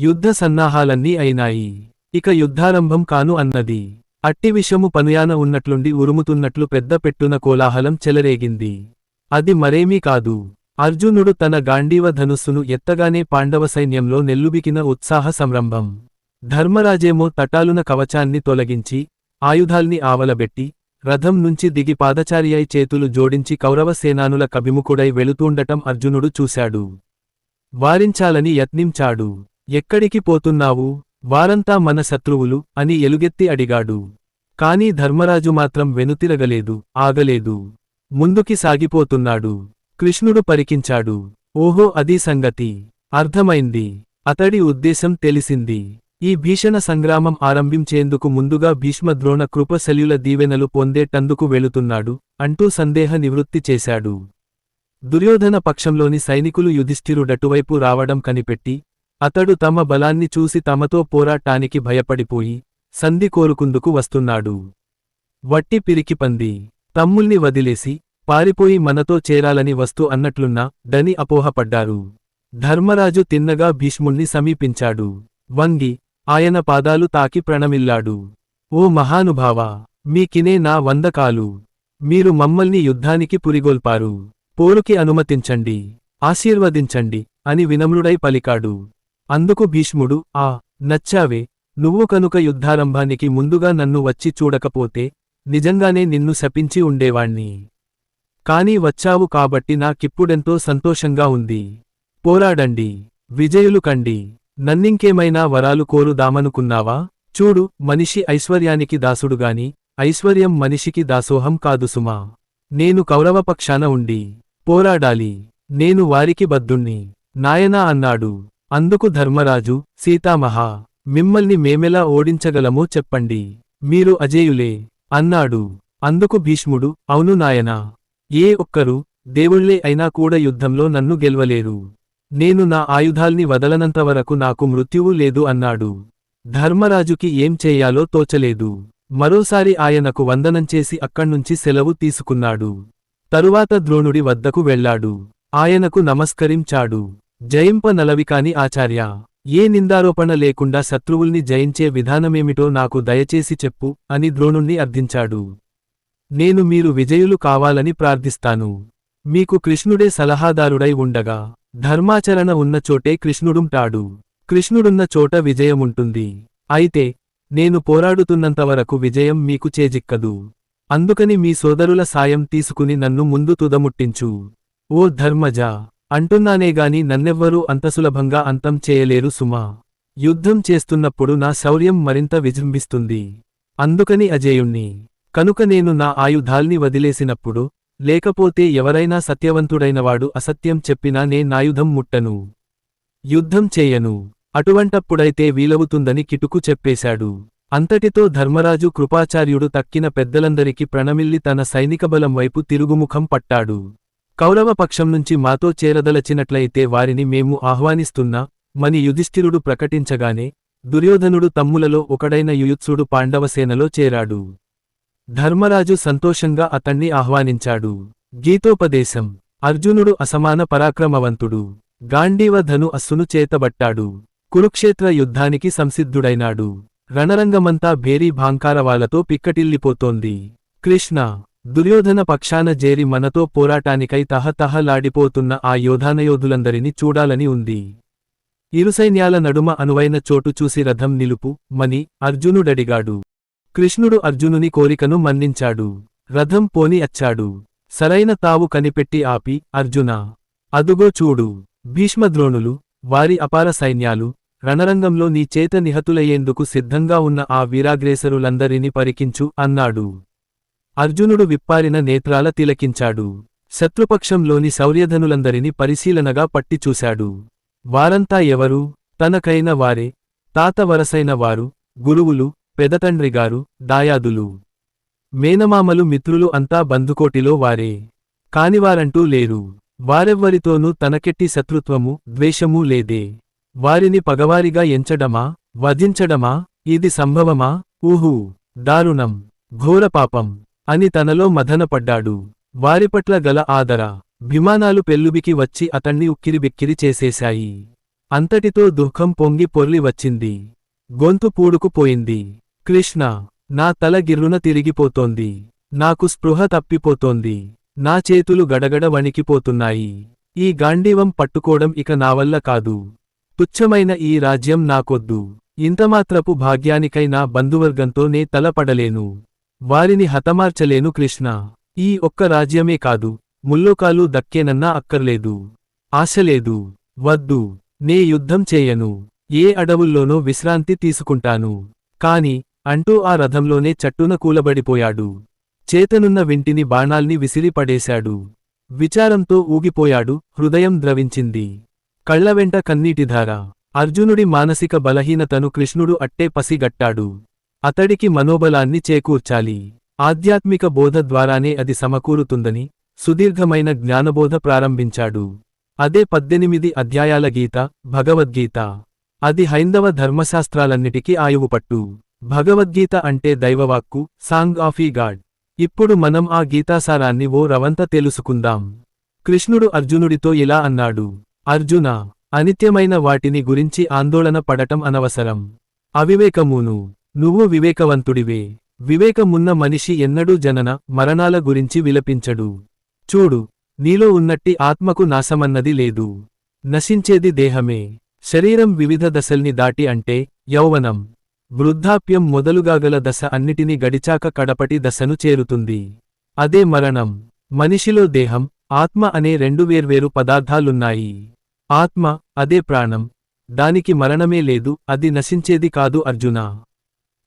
యుద్ధ సన్నాహాలన్నీ అయినాయి. ఇక యుద్ధారంభం కాను అన్నది. అట్టి విషము పనుయాన ఉన్నట్లుండి ఉరుముతున్నట్లు పెద్ద పెట్టున కోలాహలం చెలరేగింది. అది మరేమీ కాదు. అర్జునుడు తన గాంధీవ ధనుస్సును ఎత్తగానే పాండవ సైన్యంలో నెల్లుబికిన ఉత్సాహ సంరంభం. ధర్మరాజేమో తటాలున కవచాన్ని తొలగించి ఆయుధాల్ని ఆవలబెట్టి రథం నుంచి దిగి పాదచారియై చేతులు జోడించి కౌరవ సేనానుల కభిముఖుడై వెళుతూండటం అర్జునుడు చూశాడు. వారించాలని యత్నించాడు. ఎక్కడికి పోతున్నావు? వారంతా మన శత్రువులు అని ఎలుగెత్తి అడిగాడు. కాని ధర్మరాజు మాత్రం వెనుతిరగలేదు ఆగలేదు. ముందుకి సాగిపోతున్నాడు. కృష్ణుడు పరికించాడు. ఓహో అదీ సంగతి. అర్థమైంది. అతడి ఉద్దేశం తెలిసింది. ఈ భీషణ సంగ్రామం ఆరంభించేందుకు ముందుగా భీష్మద్రోణ కృపశల్యుల దీవెనలు పొందేటందుకు వెళుతున్నాడు అంటూ సందేహ నివృత్తి చేశాడు. దుర్యోధన పక్షంలోని సైనికులు యుధిష్ఠిరుడటువైపు రావడం కనిపెట్టి అతడు తమ బలాన్ని చూసి తమతో పోరాటానికి భయపడిపోయి సంధి కోరుకుందుకు వస్తున్నాడు. వట్టి పిరికిపంది తమ్ముల్ని వదిలేసి పారిపోయి మనతో చేరాలని వస్తూ అన్నట్లున్నా డని అపోహపడ్డారు. ధర్మరాజు తిన్నగా భీష్ముణ్ణి సమీపించాడు. వంగి ఆయన పాదాలు తాకి ప్రణమిల్లాడు. ఓ మహానుభావా మీకినే నా వందకాలు. మీరు మమ్మల్ని యుద్ధానికి పురిగొల్పారు. పోరుకి అనుమతించండి ఆశీర్వదించండి అని వినమ్రుడై పలికాడు. అందుకు భీష్ముడు ఆ నచ్చావే. నువ్వు కనుక యుద్ధారంభానికి ముందుగా నన్ను వచ్చి చూడకపోతే నిజంగానే నిన్ను శపించి ఉండేవాణ్ణి. కాని వచ్చావు కాబట్టి నాకిప్పుడెంతో సంతోషంగా ఉంది. పోరాడండి. విజయులు కండి. నన్నింకేమైనా వరాలు కోరుదామనుకున్నావా? చూడు మనిషి ఐశ్వర్యానికి దాసుడుగాని ఐశ్వర్యం మనిషికి దాసోహం కాదు సుమా. నేను కౌరవపక్షాన ఉండి పోరాడాలి. నేను వారికి బద్దుణ్ణి నాయనా అన్నాడు. అందుకు ధర్మరాజు సీతామహా మిమ్మల్ని మేమెలా ఓడించగలమో చెప్పండి. మీరు అజేయులే అన్నాడు. అందుకు భీష్ముడు అవును నాయనా ఏ ఒక్కరు దేవుళ్ళే అయినా కూడా యుద్ధంలో నన్ను గెల్వలేరు. నేను నా ఆయుధాల్ని వదలనంతవరకు నాకు మృత్యువు లేదు అన్నాడు. ధర్మరాజుకి ఏం చేయాలో తోచలేదు. మరోసారి ఆయనకు వందనంచేసి అక్కణ్నుంచి సెలవు తీసుకున్నాడు. తరువాత ద్రోణుడి వద్దకు వెళ్ళాడు. ఆయనకు నమస్కరించాడు. జయింప నలవికాని ఆచార్య ఏ నిందారోపణ లేకుండా శత్రువుల్ని జయించే విధానమేమిటో నాకు దయచేసి చెప్పు అని ద్రోణుణ్ణి అర్థించాడు. నేను మీరు విజయులు కావాలని ప్రార్థిస్తాను. మీకు కృష్ణుడే సలహాదారుడై ఉండగా ధర్మాచరణ ఉన్న చోటే కృష్ణుడుంటాడు. కృష్ణుడున్న చోట విజయముంటుంది. అయితే నేను పోరాడుతున్నంతవరకు విజయం మీకు చేజిక్కదు. అందుకని మీ సోదరుల సాయం తీసుకుని నన్ను ముందు తుదముట్టించు. ఓ ధర్మజ అంటున్నానేగాని నన్నెవ్వరూ అంత సులభంగా అంతం చేయలేరు సుమా. యుద్ధం చేస్తున్నప్పుడు నా శౌర్యం మరింత విజృంభిస్తుంది. అందుకని అజేయుణ్ణి. కనుక నేను నా ఆయుధాల్ని వదిలేసినప్పుడు లేకపోతే ఎవరైనా సత్యవంతుడైనవాడు అసత్యం చెప్పినా నే నాయుధం ముట్టను. యుద్ధం చేయను. అటువంటప్పుడైతే వీలవుతుందని కిటుకు చెప్పేశాడు. అంతటితో ధర్మరాజు కృపాచార్యుడు తక్కిన పెద్దలందరికి ప్రణమిల్లి తన సైనికబలం వైపు తిరుగుముఖం పట్టాడు. కౌరవ పక్షం నుంచి మాతో చేరదలచినట్లయితే వారిని మేము ఆహ్వానిస్తున్నా మని యుధిష్ఠిరుడు ప్రకటించగానే దుర్యోధనుడు తమ్ములలో ఒకడైన యుయుత్సుడు పాండవసేనలో చేరాడు. ధర్మరాజు సంతోషంగా అతణ్ణి ఆహ్వానించాడు. గీతోపదేశం. అర్జునుడు అసమాన పరాక్రమవంతుడు. గాంధీవ ధను అస్సును చేతబట్టాడు. కురుక్షేత్ర యుద్ధానికి సంసిద్ధుడైనాడు. రణరంగమంతా భేరీ భాంకారవాలతో పిక్కటిల్లిపోతోంది. కృష్ణ. దుర్యోధన పక్షాన జేరి మనతో పోరాటానికై తహతహలాడిపోతున్న ఆ యోధానయోధులందరినీ చూడాలని ఉంది. ఇరుసైన్యాల నడుమ అనువైన చోటు చూసి రథం నిలుపు మని అర్జునుడడిగాడు. కృష్ణుడు అర్జునుని కోరికను మన్నించాడు. రథం పోని అచ్చాడు. సరైన తావు కనిపెట్టి ఆపి అర్జునా! అదుగో చూడు. భీష్మద్రోణులు వారి అపార సైన్యాలు రణరంగంలో నీ చేత నిహతులయ్యేందుకు సిద్ధంగా ఉన్న ఆ వీరాగ్రేసరులందరినీ పరికించు అన్నాడు. అర్జునుడు విప్పారిన నేత్రాల తిలకించాడు. శత్రుపక్షంలోని శౌర్యధనులందరినీ పరిశీలనగా పట్టిచూశాడు. వారంతా ఎవరు? తనకైన వారే. తాత వరసైన వారు గురువులు పెదతండ్రిగారు దాయాదులు. మేనమామలు మిత్రులు అంతా బంధుకోటిలో వారే. కానివారంటూ లేరు. వారెవ్వరితోనూ తనకెట్టి శత్రుత్వము ద్వేషమూ లేదే. వారిని పగవారిగా ఎంచడమా? వధించడమా? ఇది సంభవమా? ఊహూ. దారుణం. ఘోరపాపం అని తనలో మదనపడ్డాడు వారిపట్ల గల ఆదర విమానాలు పెల్లుబికి వచ్చి అతణ్ణి ఉక్కిరిబిక్కిరి చేసేశాయి. అంతటితో దుఃఖం పొంగి పొర్లి వచ్చింది. గొంతు పూడుకుపోయింది. కృష్ణ నా తల గిర్రున తిరిగిపోతోంది. నాకు స్పృహ తప్పిపోతోంది. నా చేతులు గడగడ వణికిపోతున్నాయి. ఈ గాంధీవం పట్టుకోవడం ఇక నావల్ల కాదు. తుచ్చమైన ఈ రాజ్యం నాకొద్దు. ఇంతమాత్రపు భాగ్యానికై నా బంధువర్గంతో నే తలపడలేను. వారిని హతమార్చలేను కృష్ణ. ఈ ఒక్క రాజ్యమే కాదు ముల్లోకాలు దక్కేనన్నా అక్కర్లేదు. ఆశలేదు వద్దు. నే యుద్ధం చేయను. ఏ అడవుల్లోనో విశ్రాంతి తీసుకుంటాను. కాని అంటూ ఆ రథంలోనే చట్టున కూలబడిపోయాడు. చేతనున్న వింటిని బాణాల్ని విసిరి పడేశాడు. విచారంతో ఊగిపోయాడు హృదయం ద్రవించింది. కళ్ళవెంట కన్నీటిధార అర్జునుడి మానసిక బలహీనతను కృష్ణుడు అట్టే పసిగట్టాడు. అతడికి మనోబలాన్ని చేకూర్చాలి. ఆధ్యాత్మిక బోధ ద్వారానే అది సమకూరుతుందని సుదీర్ఘమైన జ్ఞానబోధ ప్రారంభించాడు. అదే పద్దెనిమిది అధ్యాయాల గీత భగవద్గీత. అది హైందవ ధర్మశాస్త్రాలన్నిటికీ ఆయువుపట్టు. భగవద్గీత అంటే దైవవాక్కు సాంగ్ ఆఫ్ ఈ గాడ్. ఇప్పుడు మనం ఆ గీతాసారాన్ని ఓ రవంత తెలుసుకుందాం. కృష్ణుడు అర్జునుడితో ఇలా అన్నాడు. అర్జున అనిత్యమైన వాటిని గురించి ఆందోళన పడటం అనవసరం. అవివేకమును. నువ్వు వివేకవంతుడివే. వివేకమున్న మనిషి ఎన్నడూ జనన మరణాల గురించి విలపించడు. చూడు నీలో ఉన్నట్టి ఆత్మకు నాశమన్నది లేదు. నశించేది దేహమే. శరీరం వివిధ దశల్ని దాటి అంటే యౌవనం. వృద్ధాప్యం మొదలుగాగల దశ అన్నిటినీ గడిచాక కడపటి దశను చేరుతుంది. అదే మరణం. మనిషిలో దేహం ఆత్మ అనే రెండు వేర్వేరు పదార్థాలున్నాయి. ఆత్మ అదే ప్రాణం. దానికి మరణమే లేదు అది నశించేది కాదు అర్జున.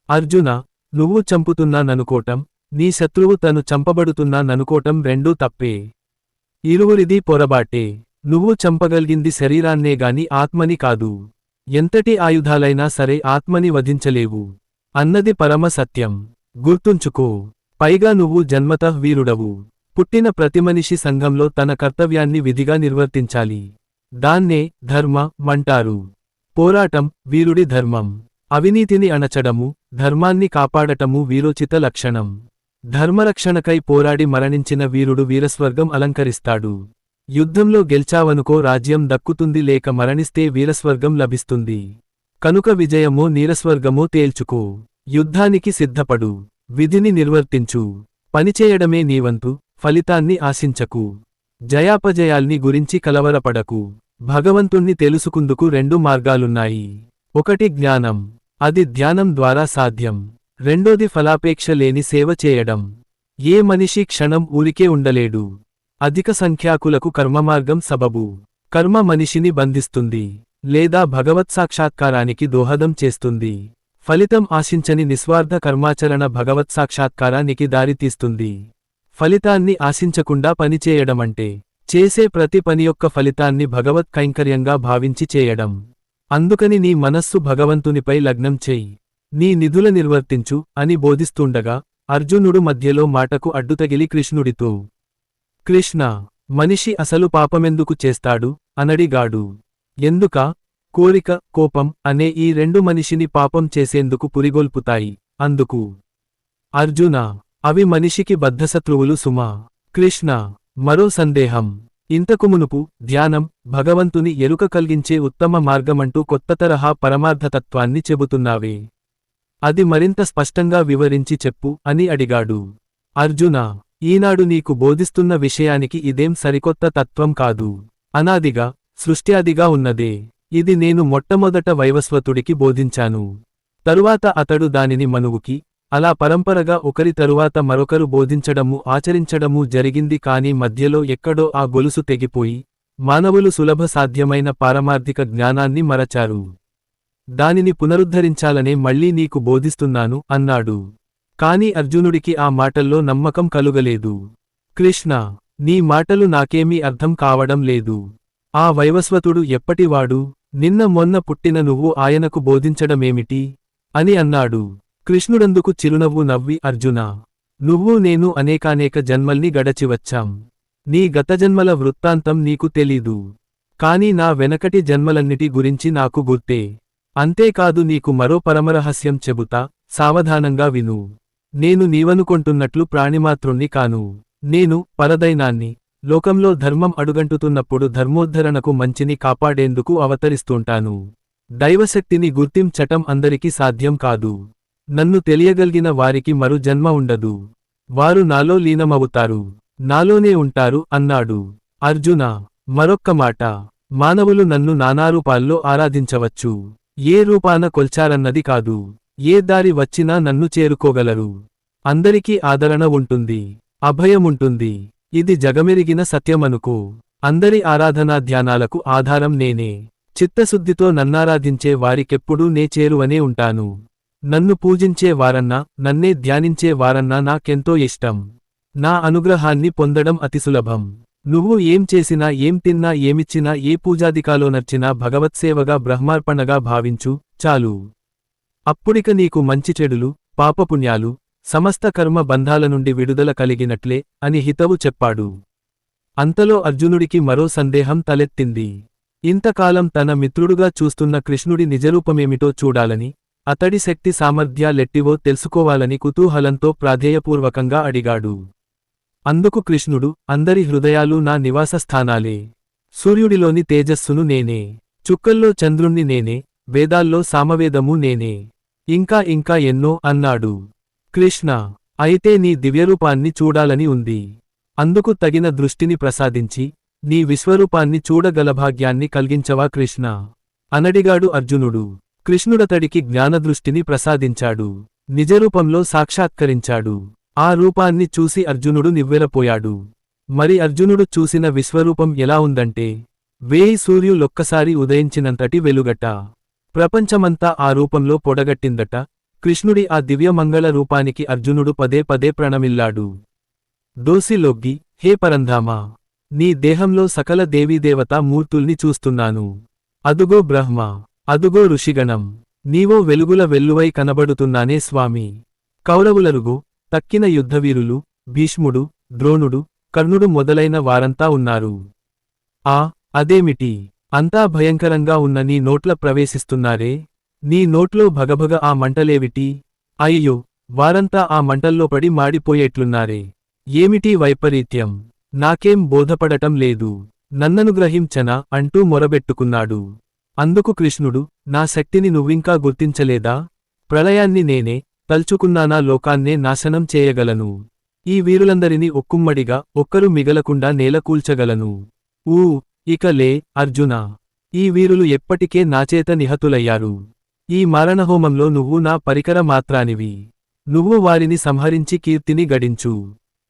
అర్జున నువ్వు చంపుతున్నాననుకోటం నీ శత్రువు తను చంపబడుతున్నాననుకోటం రెండూ తప్పే. ఇరువురిది పొరబాటే నువ్వు చంపగలిగింది శరీరాన్నే గాని ఆత్మని కాదు. ఎంతటి ఆయుధాలైనా సరే ఆత్మని వధించలేవు. అన్నది పరమ సత్యం. గుర్తుంచుకో. పైగా నువ్వు జన్మతః వీరుడవు. పుట్టిన ప్రతి మనిషి సంఘంలో తన కర్తవ్యాన్ని విధిగా నిర్వర్తించాలి. దాన్నే ధర్మ మంటారు. పోరాటం వీరుడి ధర్మం. అవినీతిని అణచడము ధర్మాన్ని కాపాడటము వీరోచిత లక్షణం. ధర్మరక్షణకై పోరాడి మరణించిన వీరుడు వీరస్వర్గం అలంకరిస్తాడు. యుద్ధంలో గెల్చావనుకో రాజ్యం దక్కుతుంది లేక మరణిస్తే వీరస్వర్గం లభిస్తుంది. కనుక విజయమో నీరస్వర్గమో తేల్చుకో. యుద్ధానికి సిద్ధపడు. విధిని నిర్వర్తించు. పనిచేయడమే నీవంతు ఫలితాన్ని ఆశించకు. జయాపజయాల్ని గురించి కలవరపడకు. భగవంతుణ్ణి తెలుసుకుందుకు రెండు మార్గాలున్నాయి. ఒకటి జ్ఞానం. అది ధ్యానం ద్వారా సాధ్యం. రెండోది ఫలాపేక్ష లేని సేవ చేయడం. ఏ మనిషి క్షణం ఊరికే ఉండలేడు. అధిక సంఖ్యాకులకు కర్మమార్గం సబబు. కర్మ మనిషిని బంధిస్తుంది. లేదా భగవత్సాక్షాత్కారానికి దోహదం చేస్తుంది. ఫలితం ఆశించని నిస్వార్థ కర్మాచరణ భగవత్సాక్షాత్కారానికి దారితీస్తుంది ఫలితాన్ని ఆశించకుండా పనిచేయడమంటే చేసే ప్రతి పని యొక్క ఫలితాన్ని భగవత్ కైంకర్యంగా భావించి చేయడం. అందుకని నీ మనస్సు భగవంతునిపై లగ్నం చేయి. నీ నిధుల నిర్వర్తించు అని బోధిస్తుండగా అర్జునుడు మధ్యలో మాటకు అడ్డుతగిలి కృష్ణుడితో కృష్ణ మనిషి అసలు పాపమెందుకు చేస్తాడు అనడిగాడు. ఎందుక? కోరిక కోపం అనే ఈ రెండు మనిషిని పాపం చేసేందుకు పురిగొల్పుతాయి. అందుకు అర్జున అవి మనిషికి బద్ధశత్రువులు సుమా. కృష్ణ మరో సందేహం. ఇంతకు మునుపు ధ్యానం భగవంతుని ఎరుక కలిగించే ఉత్తమ మార్గమంటూ కొత్త తరహా పరమార్థతత్వాన్ని చెబుతున్నావే. అది మరింత స్పష్టంగా వివరించి చెప్పు అని అడిగాడు. అర్జున ఈనాడు నీకు బోధిస్తున్న విషయానికి ఇదేం సరికొత్త తత్వం కాదు. అనాదిగా సృష్ట్యాదిగా ఉన్నదే. ఇది నేను మొట్టమొదట వైవస్వతుడికి బోధించాను. తరువాత అతడు దానిని మనువుకి అలా పరంపరగా ఒకరి తరువాత మరొకరు బోధించడము ఆచరించడము జరిగింది కాని మధ్యలో ఎక్కడో ఆ గొలుసు తెగిపోయి మానవులు సులభ సాధ్యమైన పారమార్థిక జ్ఞానాన్ని మరచారు. దానిని పునరుద్ధరించాలనే మళ్ళీ నీకు బోధిస్తున్నాను అన్నాడు. కాని అర్జునుడికి ఆ మాటల్లో నమ్మకం కలుగలేదు. కృష్ణ నీ మాటలు నాకేమీ అర్థం కావడం లేదు. ఆ వైవస్వతుడు ఎప్పటివాడు నిన్న మొన్న పుట్టిన నువ్వు ఆయనకు బోధించడమేమిటి? అని అన్నాడు. కృష్ణుడందుకు చిరునవ్వు నవ్వి అర్జున నువ్వు నేను అనేకానేక జన్మల్ని గడచివచ్చాం నీ గతజన్మల వృత్తాంతం నీకు తెలీదు. కాని నా వెనకటి జన్మలన్నిటి గురించి నాకు గుర్తే. అంతేకాదు నీకు మరో పరమరహస్యం చెబుతా సావధానంగా విను. నేను నీవనుకొంటున్నట్లు ప్రాణిమాత్రుణ్ణి కాను. నేను పరదైనాన్ని. లోకంలో ధర్మం అడుగంటుతున్నప్పుడు ధర్మోద్ధరణకు మంచిని కాపాడేందుకు అవతరిస్తుంటాను. దైవశక్తిని గుర్తించటం అందరికీ సాధ్యం కాదు. నన్ను తెలియగలిగిన వారికి మరు జన్మ ఉండదు. వారు నాలో లీనమవుతారు. నాలోనే ఉంటారు అన్నాడు. అర్జున మరొక్క మాట. మానవులు నన్ను నానారూపాల్లో ఆరాధించవచ్చు. ఏ రూపాన కొల్చారన్నది కాదు. ఏ దారి వచ్చినా నన్ను చేరుకోగలరు. అందరికీ ఆదరణ ఉంటుంది. అభయముంటుంది ఇది జగమెరిగిన సత్యమనుకో. అందరి ఆరాధనా ధ్యానాలకు ఆధారం నేనే. చిత్తశుద్ధితో నన్నారాధించే వారికెప్పుడూ నే చేరువనే ఉంటాను. నన్ను పూజించే వారన్నా నన్నే ధ్యానించే వారన్నా నాకెంతో ఇష్టం. నా అనుగ్రహాన్ని పొందడం అతి సులభం. నువ్వు ఏం చేసినా ఏం తిన్నా ఏమిచ్చినా ఏ పూజాదికాలో నర్చినా భగవత్సేవగా బ్రహ్మార్పణగా భావించు చాలు. అప్పుడిక నీకు మంచి చెడులు పాపపుణ్యాలు సమస్త కర్మ బంధాల నుండి విడుదల కలిగినట్లే అని హితవు చెప్పాడు. అంతలో అర్జునుడికి మరో సందేహం తలెత్తింది. ఇంతకాలం తన మిత్రుడుగా చూస్తున్న కృష్ణుడి నిజరూపమేమిటో చూడాలని అతడి శక్తి సామర్థ్యాలెట్టివో తెలుసుకోవాలని కుతూహలంతో ప్రాధేయపూర్వకంగా అడిగాడు. అందుకు కృష్ణుడు అందరి హృదయాలు నా నివాసస్థానాలే. సూర్యుడిలోని తేజస్సును నేనే. చుక్కల్లో చంద్రుణ్ణి నేనే. వేదాల్లో సామవేదము నేనే. ఇంకా ఇంకా ఎన్నో అన్నాడు. కృష్ణ అయితే నీ దివ్యరూపాన్ని చూడాలని ఉంది. అందుకు తగిన దృష్టిని ప్రసాదించి నీ విశ్వరూపాన్ని చూడగల భాగ్యాన్ని కలిగించవా కృష్ణ? అనడిగాడు అర్జునుడు. కృష్ణుడతడికి జ్ఞానదృష్టిని ప్రసాదించాడు. నిజరూపంలో సాక్షాత్కరించాడు. ఆ రూపాన్ని చూసి అర్జునుడు నివ్వెరపోయాడు మరి అర్జునుడు చూసిన విశ్వరూపం ఎలా ఉందంటే వేయి సూర్యులొక్కసారి ఉదయించినంతటి వెలుగట. ప్రపంచమంతా ఆ రూపంలో పొడగట్టిందట. కృష్ణుడి ఆ దివ్యమంగళ రూపానికి అర్జునుడు పదే పదే ప్రణమిల్లాడు. దోసిలొగ్గి హే పరంధామా! నీ దేహంలో సకల దేవీదేవతా మూర్తుల్ని చూస్తున్నాను. అదుగో బ్రహ్మ! అదుగో ఋషిగణం నీవో వెలుగుల వెల్లువై కనబడుతున్నానే స్వామి. కౌరవులరుగు తక్కిన యుద్ధవీరులు భీష్ముడు ద్రోణుడు కర్ణుడు మొదలైన వారంతా ఉన్నారు. ఆ అదేమిటి? అంతా భయంకరంగా ఉన్న నీ నోట్ల ప్రవేశిస్తున్నారే? నీ నోట్లో భగభగ ఆ మంటలేవిటి? అయ్యో వారంతా ఆ మంటల్లో పడి మాడిపోయేట్లున్నారే. ఏమిటి వైపరీత్యం? నాకేం బోధపడటం లేదు. నన్ననుగ్రహించనా అంటూ మొరబెట్టుకున్నాడు. అందుకు కృష్ణుడు నా శక్తిని నువ్వింకా గుర్తించలేదా? ప్రళయాన్ని నేనే తల్చుకున్నానా లోకాన్నే నాశనం చేయగలను. ఈ వీరులందరినీ ఒక్కుమ్మడిగా ఒక్కరు మిగలకుండా నేలకూల్చగలను ఊ ఇక లే అర్జున. ఈ వీరులు ఎప్పటికే నాచేత నిహతులయ్యారు. ఈ మారణహోమంలో నువ్వు నా పరికర మాత్రానివి. నువ్వు వారిని సంహరించి కీర్తిని గడించు.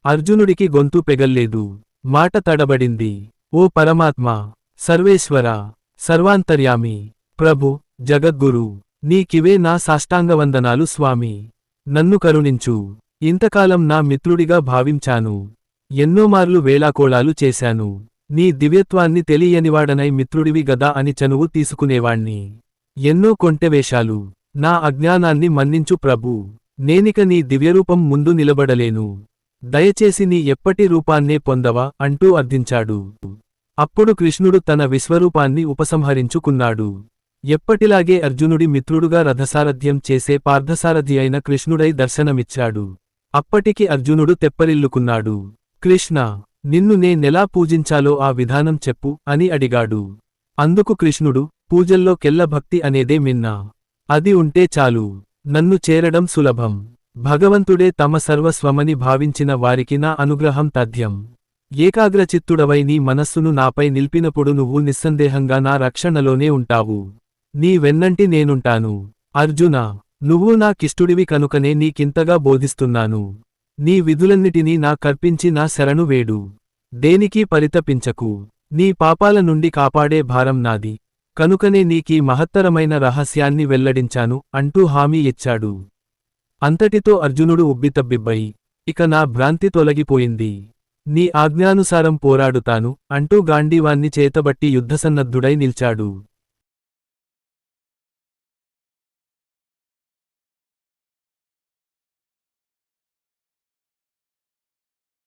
అర్జునుడికి గొంతు పెగల్లేదు. మాట తడబడింది. ఓ పరమాత్మ సర్వేశ్వర. సర్వాంతర్యామి. ప్రభు జగద్గురు నీకివే నా సాష్టాంగవందనాలు స్వామి. నన్ను కరుణించు. ఇంతకాలం నా మిత్రుడిగా భావించాను. ఎన్నోమార్లు వేళాకోళాలు చేశాను. నీ దివ్యత్వాన్ని తెలియనివాడనై మిత్రుడివి గదా అని చనువు తీసుకునేవాణ్ణి. ఎన్నో కొంటెవేషాలు. నా అజ్ఞానాన్ని మన్నించు ప్రభూ. నేనిక నీ దివ్యరూపం ముందు నిలబడలేను. దయచేసి నీ ఎప్పటి రూపాన్నే పొందవా అంటూ అర్థించాడు. అప్పుడు కృష్ణుడు తన విశ్వరూపాన్ని ఉపసంహరించుకున్నాడు. ఎప్పటిలాగే అర్జునుడి మిత్రుడుగా రథసారథ్యం చేసే పార్థసారథి అయిన కృష్ణుడై దర్శనమిచ్చాడు. అప్పటికి అర్జునుడు తెప్పరిల్లుకున్నాడు. కృష్ణ నిన్ను నేనెలా పూజించాలో ఆ విధానం చెప్పు అని అడిగాడు. అందుకు కృష్ణుడు పూజల్లో కెల్ల భక్తి అనేదే మిన్నా. అది ఉంటే చాలు. నన్ను చేరడం సులభం. భగవంతుడే తమ సర్వస్వమని భావించిన వారికి నా అనుగ్రహం తథ్యం. ఏకాగ్రచిత్తుడవై నీ మనస్సును నాపై నిలిపినప్పుడు నువ్వు నిస్సందేహంగా నా రక్షణలోనే ఉంటావు. నీ వెన్నంటి నేనుంటాను. అర్జున నువ్వు నాకిష్టుడివి కనుకనే నీకింతగా బోధిస్తున్నాను. నీ విధులన్నిటినీ నా కర్పించి నా శరణు వేడు. దేనికీ పరితపించకు. నీ పాపాల నుండి కాపాడే భారం నాది. కనుకనే నీకీ మహత్తరమైన రహస్యాన్ని వెల్లడించాను అంటూ హామీ ఇచ్చాడు. అంతటితో అర్జునుడు ఉబ్బితబ్బిబ్బయి ఇక నా భ్రాంతి తొలగిపోయింది. నీ ఆజ్ఞానుసారం పోరాడుతాను అంటూ గాంధీవాన్ని చేతబట్టి యుద్ధసన్నద్ధుడై నిల్చాడు.